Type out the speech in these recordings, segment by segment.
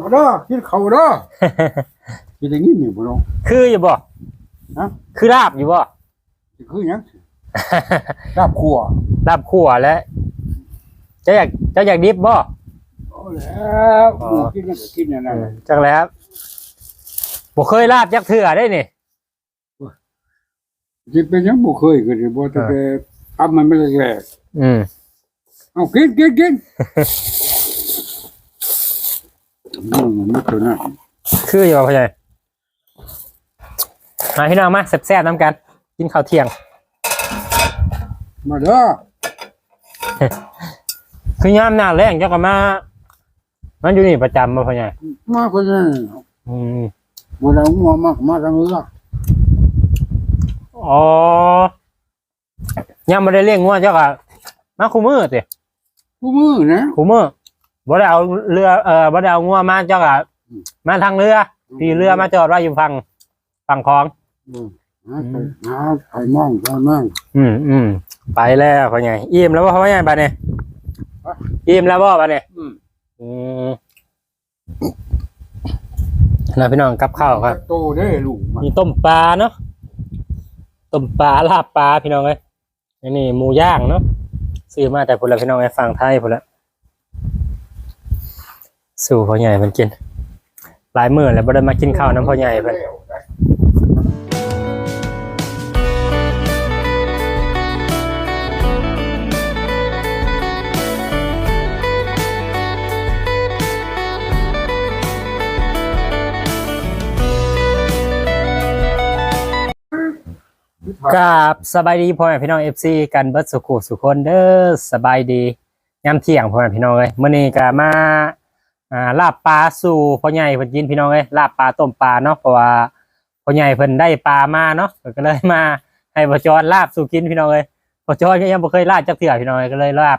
มาเด้อกินข้าวเด้อกินได้ยินนี่บ่น้องคืออยู่บ่ฮะคือลาบอยู่บ่สิคือหยังลาบคั่วลาบขั่วแล้วจะอยากจะอยากดิบบ่เอาแล้วอ๋อกินนั่นก็กินอย่างนั้นจังเลยครับบ่เคยลาบจักเถื่อได้นี่สิเป็นหยังบ่เคยก็สิบ่แต่แต่ทำมันไม่ได้แก่อืมเอากินกินกิน อืมมันไม่เท่านั้นคืออยู่บ่พ่อใหญ่มาพี่น้องมาแซ่บๆน้ำกัน กินข้าวเที่ยง มาเด้อคือยามหน้าแรงเจ้าก็มา มันอยู่นี่ประจำบ่พ่อใหญ่มาคนนั้นอืมบ่ได้หัวมากมาทางเรืออ๋อยามบ่ได้เลี้ยงงัวเจ้าก็มาคู่มือติผู้มือนะคู่มือ บ่ได้เอาเรือเอ่อบ่ได้เอางัวมาเจ้าก็มาทางเรือที่เรือมาจอดไว้อยู่ฝั่งฝั่งคลอง อืมหาไปหาไปมองไปมองอืมอืมไปแล้วพ่อใหญ่อิ่มแล้วบ่พ่อใหญ่บัดนี้ฮะอิ่มแล้วบ่บัดนี้อืมอืมนะพี่น้องกับข้าวครับ โตได้ลูกมันมีต้มปลาเนาะต้มปลาลาบปลาพี่น้องเอ้ยอันนี้หมูย่างเนาะซื้อมาแต่พุ่นละพี่น้องไอ้ฝั่งไทยพุ่นละ สู่พ่อใหญ่มันกิน หลายมื้อแล้วบ่ได้มากินข้าวน้ำพ่อใหญ่เพิ่นกับสบายดีพ่อแม่พี่น้องเอฟซีกันเบิร์ดสุขุสุคนเด้อสบายดียามเที่ยงพ่อแม่พี่น้องเอ้ยมื้อนี้ก็มา อ่าลาบปลาสู่พ่อใหญ่เพิ่นกินพี่น้องเอ้ยลาบปลาต้มปลาเนาะเพราะว่าพ่อใหญ่เพิ่นได้ปลามาเนาะก็เลยมาให้พ่อจอนลาบสู่กินพี่น้องเอ้ยพ่อจอนก็ยังบ่เคยลาบจักเทื่อพี่น้องเอ้ยก็เลยลาบ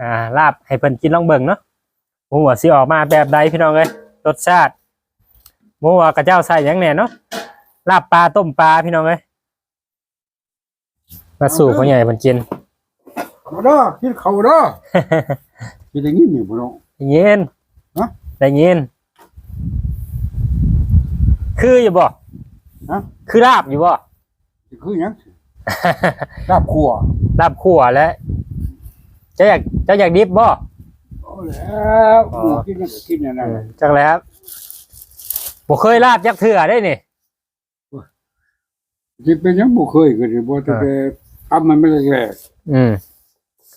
อ่าลาบให้เพิ่นกินลองเบิ่งเนาะบ่ฮู้ว่าสิออกมาแบบใดพี่น้องเอ้ยรสชาติบ่ฮู้ว่ากระเจ้าใส่หยังแหน่เนาะลาบปลาต้มปลาพี่น้องเอ้ยมาสู่พ่อใหญ่เพิ่นกินมาเด้อกินข้าวเด้อ กินได้ยินนี่บ่น้องได้ยิน ฮะ ได้ยิน คืออยู่บ่ฮะ คือลาบอยู่บ่ สิคือหยังลาบคั่วลาบขั่วแล้วจะอยากจะอยากดิบบ่เอาแล้วอ๋อกินนั่นก็กินอย่างนั้นจังเลยครับบ่เคยลาบจักเถื่อได้นี่ สิเป็นหยังบ่เคยก็สิบ่แต่แต่ทำมันไม่ได้แก่อืม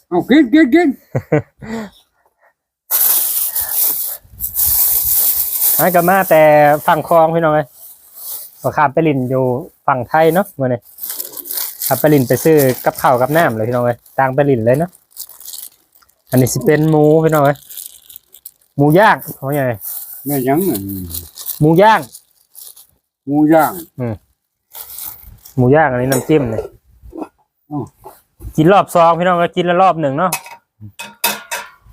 เอากินกินกิน อันก็มาแต่ฝั่งคลองพี่น้องเอ้ยบ่ข้ามไปลินอยู่ฝั่งไทยเนาะมื้อนี้ขับไปลินไปซื้อกับข้าวกับน้ำเลยพี่น้องเอ้ยต่างไปลินเลยเนาะอันนี้สิเป็นหมูพี่น้องเอ้ยหมูย่างพ่อใหญ่แม่หยังนั่นหมูย่างหมูย่างหมูย่างอันนี้น้ำจิ้มเลยอ้าวกินรอบซองพี่น้องก็กินละรอบหนึ่งเนาะ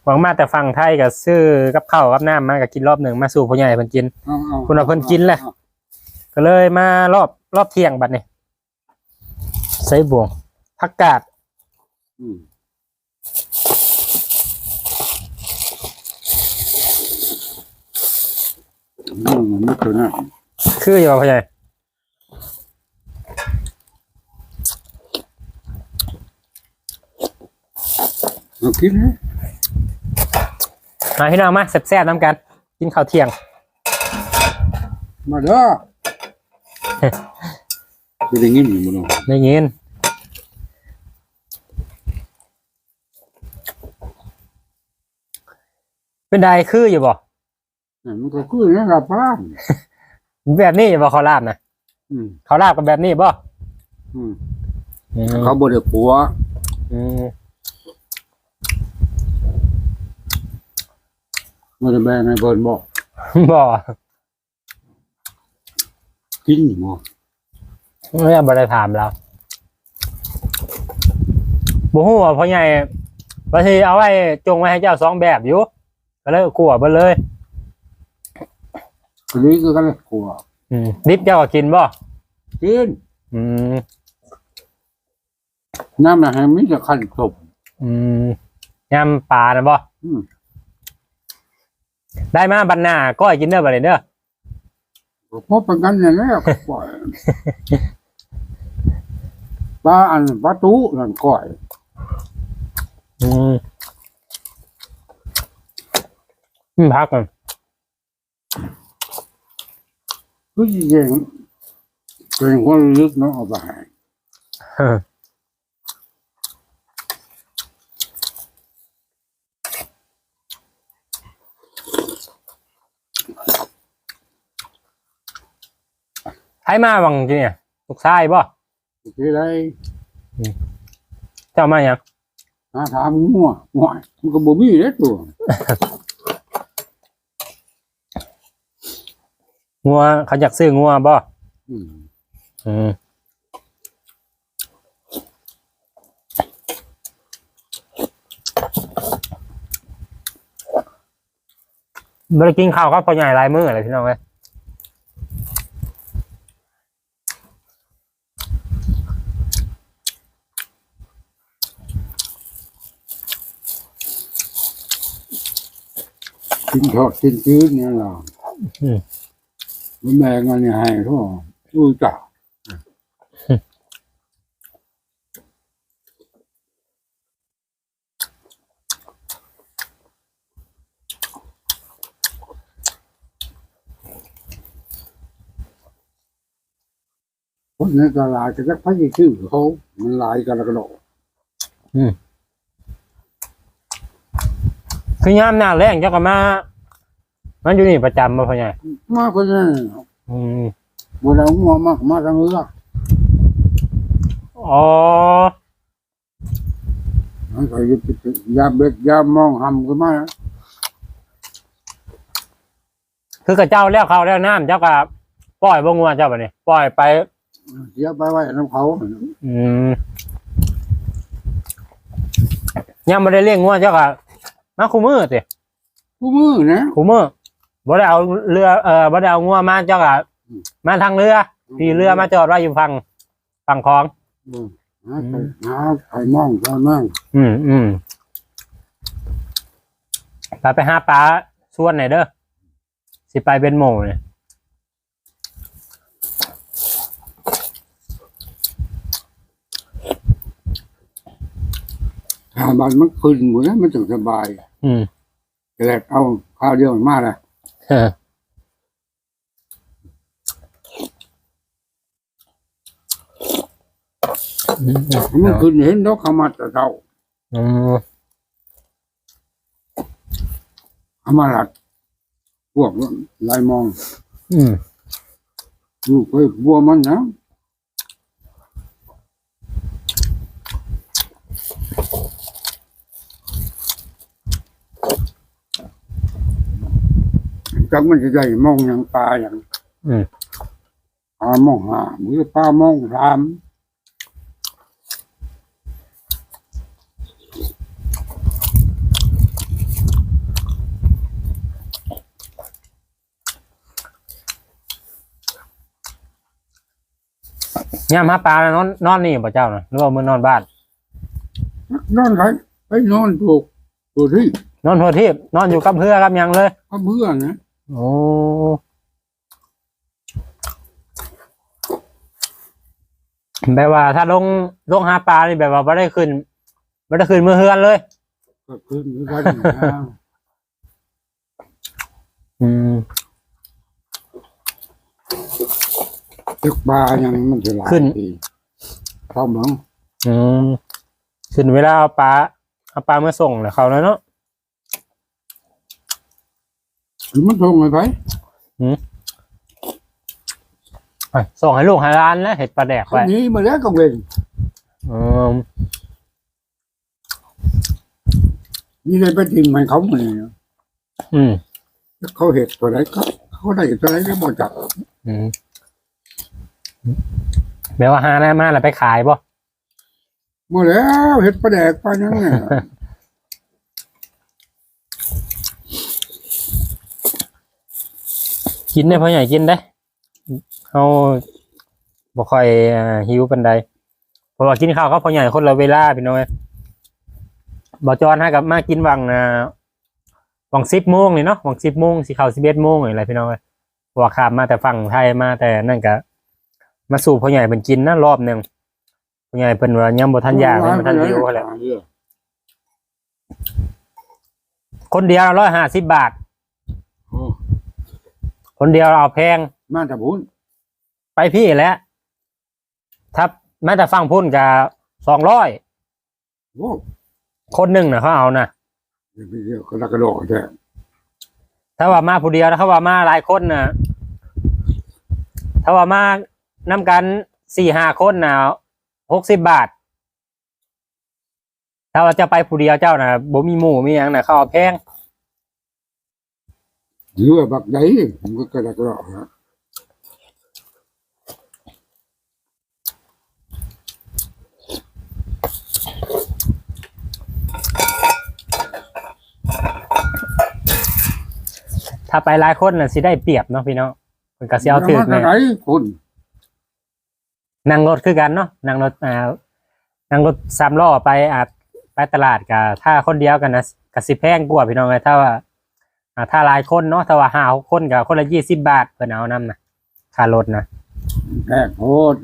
หวังมาแต่ฝั่งไทยกับซื้อกับข้าวกับน้ำมาก็กินรอบหนึ่งมาสู่พ่อใหญ่เพิ่นกินเอาเอาคุณเอาเพิ่นกินแหละก็เลยมารอบรอบเที่ยงบัดนี้ใส่บวงผักกาดอืมอืมมันไม่เท่านั้นคืออยู่บ่พ่อใหญ่เอากินนะ มาพี่น้องมาแซ่บๆน้ำกัน กินข้าวเที่ยง มาเด้อจะได้ยินอยู่บ่น้องได้ยินเป็นไดคืออยู่บ่นั่นมันก็คือนั่นละบ้านแบบนี้อยู่บ่เขาวลาบนะอืมเขาวลาบกันแบบนี้บ่อืมอืมเขาบ่ได้ปัวอืม บ่ได้แบ่งให้เพิ่นบ่บ่กินบ่ไม่ได้บริถามเราบ่ฮู้ว่าพ่อใหญ่บางทีเอาไว้จงไว้ให้เจ้าสองแบบอยู่ก็เลยกลัวเบิดเลยอันนี้คือกันเลยปัวอืมดิบเจ้าก็กินบ่กินอืมน้ำน่ะให้มีแต่คันศพอืมยำปลานะบ่อืม ได้มาบันหน้าก็กินเด้อบัดนี้เด้อพบกันอย่างนี้ก่อยปลาอันปลาตู้นั่นก่อยอืมอืมพักก่อนคือเก่งเก่งคนลึกเนาะเอาไป ให้เออใช้มาวังจีเนี่ยลูกชายบ่ที่ไรเจ้ามาอย่างหาถามงัวงัวมันก็บ่มีเด้ตัวงัวเขาอยากซื้องัวบ่อืมอืมไม่ได้กินข้าวครับพอใหญ่หลายมื้ออะไรพี่น้องเอ้ย กินทอดกินจืดเนี่ยล่ะมันแม่งอันนี้ให้ทั่วรู้จักคนในตลาดก็จะพายชื่อเขามันหลายกันแล้วก็ดอก คือยามหน้าแรงเจ้าก็มา มันอยู่นี่ประจำมาพ่อใหญ่มากกว่านั้นอืมบ่ได้เอางัวมากมาทางเรืออ๋อมันก็ยึดยาเบ็ดยามองหำก็มาคือกระเจ้าแล้วข้าวแล้วน้ำเจ้าก็ปล่อยบ่งัวเจ้าบ่นี่ปล่อยไป เสียไปไว้น้ำเขาอืมยังไม่ได้เลี้ยงงัวเจ้าก็ มาคู่มือสิผู้มือนะ คู่มือบ่ได้เอาเรือเอ่อบ่ได้เอางัวมาเจ้าก็มาทางเรือที่เรือมาจอดไว้อยู่ฝั่งฝั่งคลอง อืมหาไปหาไข่มองไข่มองอืมอืมไปไปหาปลาส่วนไหนอยเด้อสิไปเป็นโหมเนี่ยถ้าบันมันขึ้นหมดแล้วมันจะสบายอื มแต่แรกเอาข้าวเดียวมาละเอออืมมันขึ้นเห็นดอกขมัดแต่เท่าอืมขมาลัดพวกลายมอง อืมลูกไปบัวมันนะ จักมันจะได้มองอย่างปลาอย่างอืมปลามองหาหรือปลามองสามยามหาปลาน่ะนอนนอนนี่บ่เจ้านะหรือว่ามื้อนอนบ้าน นอนไรไปนอนถูกตัวที่นอนหัวทีบนอนอยู่กับเพื่อกับหยังเลย ก็เบื่อนะ โอ้แบบว่าถ้าลงลงหาปลานี่แบบว่าไม่ได้ขึ้นไม่ได้ขึ้นมือเฮือนเลย ก็คือเหมือนกันนะอืมตึกปลายังมันจะหลายขึ้น ปีเข้าเมืองอืมขึ้นเวลาเอาปลาเอาปลามาส่งเลยเขาแล้วเนาะ หรือมันทงไงไปไปส่งให้ลูกให้ร้านแล้วเห็ดปลาแดกคไปนนี้มาแล้วก็เป็นอืมนี่เลยไปทิ้งมันเขาเหมือนกันอืมเขาเห็ดตัวไหนก็เขาได้ตัวไหนก็บอกจับอืมแบบว่าหาได้มาแล้วไปขายป่ะหมาแล้วเห็ดปลาแดกปลายังไง กินได้พ่อใหญ่กินได้เอาบ่ค่อยอ่าหิวปันใดเพราะว่ากินข้าวก็พ่อใหญ่คนละเวลาพี่น้อยบ่จอนให้กับมากินวังนะหวังสิบโมงเลยเนาะหวังสิบโมงสิเข้าสิบเอ็ดโมงอะไรพี่น้องเอ้ยเพราะว่าข้ามมาแต่ฝั่งไทยมาแต่นั่นก็มาสู่พ่อใหญ่เพิ่นกินนะรอบหนึ่งพ่อใหญ่เพิ่นว่ายังบ่ทันอยากเลยบ่ทันหิวเขาแหละคนเดียวร้อยห้าสิบบาทโอ้ คนเดียวเอาแพง มาแต่พุ้นไปพี่แหล้วถ้าแม้แต่ฟังพุ่นกับสองร้อยโอ้คนหนึ่งนะเขาเอานะเดี๋ยวไปเดี๋ยวก็ลักกระโดดแท้ถ้าว่ามาผู้เดียวนะเขาว่ามาหลายคนนะถ้าว่ามานํกันสี่ห้าคนนะหกสิบบาท ถ้าว่าจะไปผู้เดียวเจ้านะบ่มีหมู่มีหยังนะเขาเอาแพง เรือบักใดผมก็กระลักกระโดดนะถ้าไปหลายคนน่ะสิได้เปรียบเนาะพี่น้องมันก็สิเอาถือมาแน่จากไหนคุณนั่งรถคือกันเนาะนั่งรถอ่านั่งรถสามล้อไปอาจไปตลาดกับถ้าคนเดียวกันนะกับสิแพงกว่าพี่น้องเลยถ้าว่า อ่าถ้าหลายคนเนาะถ้าว่าห้าหกคนกับคนละยี่สิบบาทเพิ่นเอานำนะค่ารถนะแพ้โคตร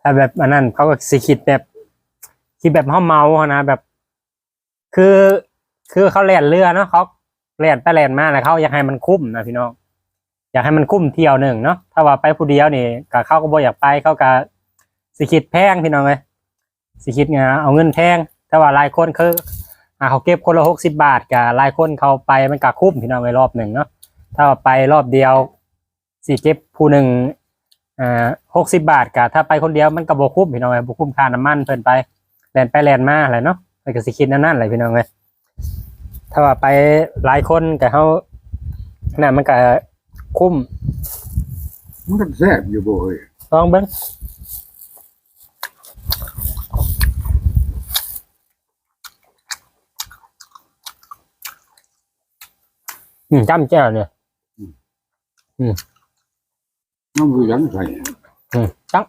ถ้าแบบอันนั้นเขาก็สิคิดแบบคิดแบบเฮาเมาอะนะแบบ คือคือเขาแล่นเรือเนาะเขาแล่นไปแล่นมาแล้วเขาอยากให้มันคุ้มนะพี่น้องอยากให้มันคุ้มเที่ยวหนึ่งเนาะถ้าว่าไปผู้เดียวนี่ก็เขาก็บ่อยากไปเขาก็สิคิดแพงพี่น้องเลยสิคิดไงเอาเงินแพง ถ้าว่าหลายคนคืออ่าเขาเก็บคนละหกสิบาทกับหลายคนเขาไปมันก็คุ้มพี่น้องเลยรอบหนึ่งเนาะถ้าว่าไปรอบเดียวสิเก็บผู้หนึ่งอ่าหกสิบาทกับถ้าไปคนเดียวมันก็บ่คุ้มพี่น้องเลยบ่คุ้มค่าน้ำมันเพิ่นไปแลนไปแลนมาอะไรเนาะมันก็สิคิดนั่นนั่นเลยพี่น้องเลยถ้าว่าไปหลายคนกับเขาน่ะมันก็คุ้มมันก็แซ่บอยู่บ่เฮ้ยลองเบิ้ง อืมจำแจ้วเนี่ยมันคือยังใส่ อืมจัง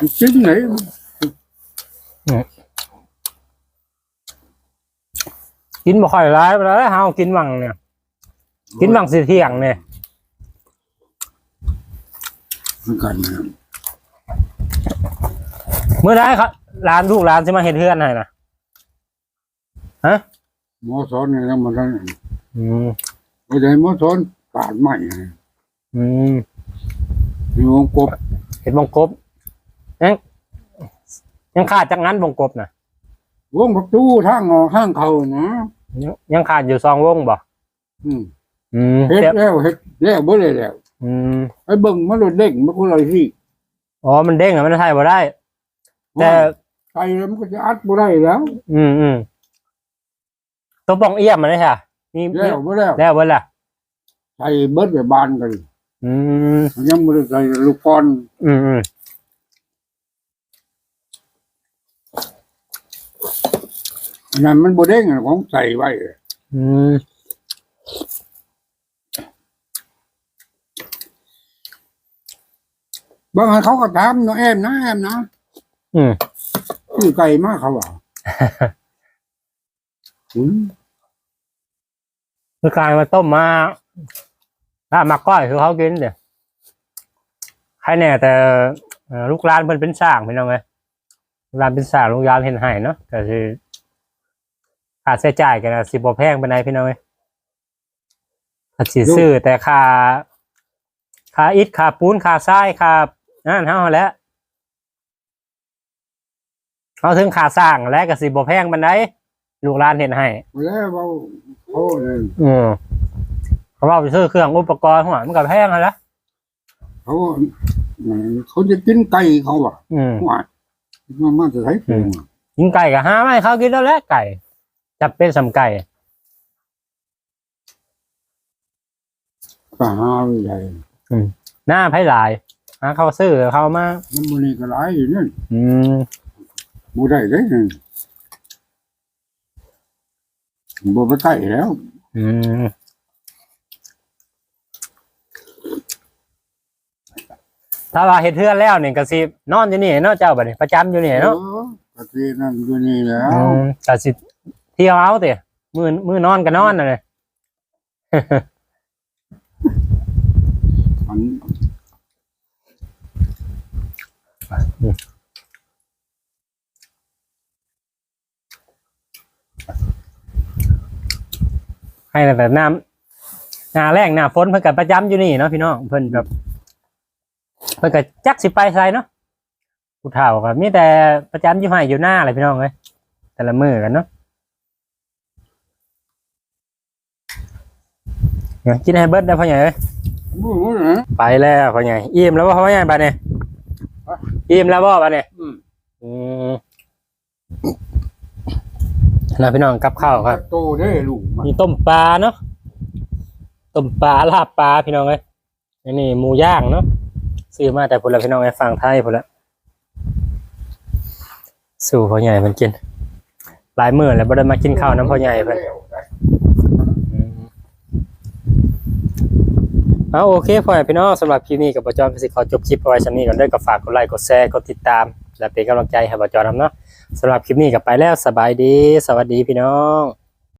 มันจริงไหนกินบ่ค่อยร้ายไปแล้วเฮากินวังเนี่ย กินวังสิเที่ยงเนี่ยมันกันนะเมื่อได้ครับร้านลูกร้านสิมาเฮ็ดเฮือนให้นะฮะหมอสอนเนี่ยนะมันนั่นอืมไม่ใช่หมอสอนปาดใหม่อืมมีวงกบเห็ดวงกบ ยังยังขาดจากนั้นวงกบนะวงประตูทางออกข้างเขานะยังยังขาดอยู่สองวงบ่อืมอืมเฮ็ดแต่แล้วเฮ็ดแล้วบ่ได้แล้ว อืมไอ้เบิ่งมันโดดเด้งมันคนละที่อ๋อมันเด้งอะมันใช่บ่ได้ แต่ใส่แล้วมันก็จะอัดบ่ได้แล้ว อืมอืมตัวปองเอี้ยมมันได้ค่ะนี่แล้วบ่แล้วแล้วเบิ่ล่ะใส่เบิดไปบานกันอืมมันยังบ่ได้ใส่ลูกกอนอืมอืม อันนั้นมันบ่เด้งอะของใส่ไว้อืมบางอันเขาก็ถามเนาะแอมนะแอมนะอืมคือไก่มากเขาว่าอืมคือการมาต้มมาถ้ามาก้อยคือเขากินเดี๋ยวใครเนี่ยแต่เอ่อลูกร้านเพิ่นเป็นสร้างพี่น้องไงลูกร้านเป็นสร้างลูกร้านเห็นให้เนาะก็คือ ค่าใช้จ่ายกันนะสิบ่แพงปานใดพี่น้องเอ้ยถ้าสิซื้อแต่ค่าค่าอิฐค่าปูนค่าทรายค่านั่นเฮาแหล้วเอาถึงค่าสร้างแล้วก็สิบ่แพงปานใดลูกร้านเห็นให้ แล้วเขาเขาเนี่ยอืมเพราะว่าไปซื้อเครื่องอุปกรณ์หัวมันก็แพงอะนะเขาเขาจะกินไก่เขาว่ะอืม ว่ามันมาจะใช้ปรุงอะกินไก่กับห้าไม่เขากินแล้วแหละไก่ จับเป็นสำไก่ไปหาใหญ่หน้าไผ่หลายหาเขาซื้อเขามาน้ำมันนี่ก็หลายอยู่นั่นอืมบ่ได้เด้นั่นบ่ไปใกล้แล้ว อืมถ้าว่าเฮ็ดเทือนแล้วนี่ก็สินอนอยู่นี่เนาะเจ้าบัดนี้ประจำอยู่นี่เนาะออก็ที่นั่นอยู่นี่แล้ว อืมก็สิเที่ยวเอาเติมื้อมือนอนก็นอนน่ะเลยมันให้แต่น้ำหน้าแรงหน้าฝนเพิ่นก็ประจำอยู่นี่เนาะพี่น้องเพิ่นแบบเพิ่นก็จักสิไปไสเนาะผู้เฒ่าก็มีแต่ประจำอยู่ให้อยู่หน้าเลยพี่น้องเอ้ยแต่ละมือกันเนาะเนี่ย กินให้เบิดได้พ่อใหญ่เอ้ยบ่รู้นะไปแล้วพ่อใหญ่อิ่มแล้วบ่พ่อใหญ่บัดนี้อิ่มแล้วบ่บัดนี้อืมอืมนะพี่น้องกับข้าวครับโตได้ลูกมันมีต้มปลาเนาะต้มปลาลาบปลาพี่น้องเอ้ยอันนี้หมูย่างเนาะซื้อมาแต่พนละพี่น้องไอ้ฟังไทยพนละสู่พ่อใหญ่มันกินหลายมื้อแล้วบ่ได้มากินข้าวน้ำพ่อใหญ่เพิ่นอืม เอาโอเคพ่อแม่พี่น้องสำหรับคลิปนี้กับบอจอมพิสิขอจบคลิปไว้ชั้นนี้ก่อนด้อก็ฝากกดไลค์กดแชร์กดติดตาม และเป็นกำลังใจให้ปจอมนำเนาะสำหรับคลิปนี้กับไปแล้วสบายดี สวัสดีพี่น้อง